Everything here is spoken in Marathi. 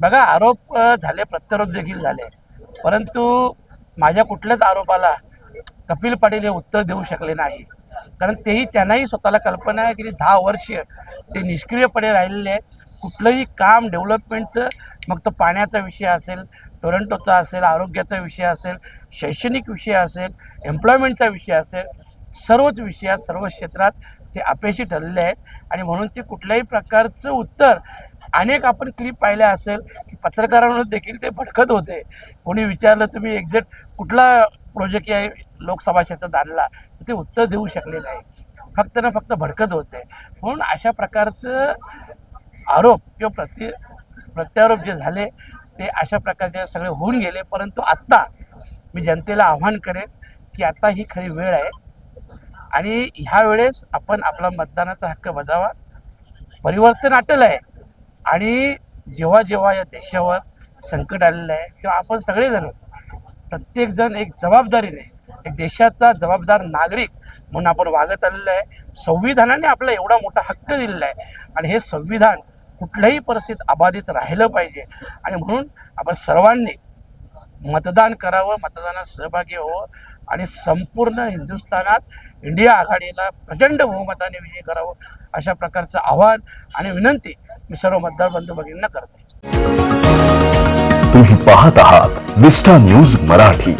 बघा आरोप झाले प्रत्यारोप देखील झाले. परंतु माझ्या कुठल्याच आरोपाला कपिल पाटील हे उत्तर देऊ शकले नाही. कारण तेही त्यांनाही स्वतःला कल्पना आहे की दहा वर्ष ते निष्क्रियपणे राहिलेले आहेत. कुठलंही काम डेव्हलपमेंटचं मग तो पाण्याचा विषय असेल टोरंटोचा असेल आरोग्याचा विषय असेल शैक्षणिक विषय असेल एम्प्लॉयमेंटचा विषय असेल सर्वच विषयात सर्व क्षेत्रात ते अपयशी ठरलेले आहेत. आणि म्हणून ते कुठल्याही प्रकारचं उत्तर अनेक आपण क्लिप पाहिल्या असेल की पत्रकारांवर देखील ते भडकत होते. कोणी विचारलं तुम्ही एक्झॅक्ट कुठला प्रोजेक्ट या लोकसभा क्षेत्रात आणला? तर ते उत्तर देऊ शकले नाही. फक्त ना फक्त भडकत होते. म्हणून अशा प्रकारचं आरोप किंवा प्रति प्रत्यारोप जे झाले ते अशा प्रकारचे सगळे होऊन गेले. परंतु आत्ता मी जनतेला आव्हान करेन की आता ही खरी वेळ आहे. आणि ह्या वेळेस आपण आपला मतदानाचा हक्क बजावा. परिवर्तन आटल आहे. आणि जेव्हा जेव्हा या देशावर संकट आलेलं आहे तेव्हा आपण सगळेजण प्रत्येकजण एक जबाबदारीने एक देशाचा जबाबदार नागरिक म्हणून आपण वागत आलेलं आहे. संविधानाने आपला एवढा मोठा हक्क दिलेला आहे. आणि हे संविधान कुठल्याही परिस्थितीत अबाधित राहिलं पाहिजे. आणि म्हणून आपण सर्वांनी मतदान करावं मतदानात सहभागी व्हावं आणि संपूर्ण हिंदुस्थानात इंडिया आघाडीला प्रचंड बहुमताने विजयी करावं अशा प्रकारचं आव्हान आणि विनंती मी सर्व मतदार बंधू भगिनींना करते तुम्ही पाहत आहात विस्टा न्यूज मराठी.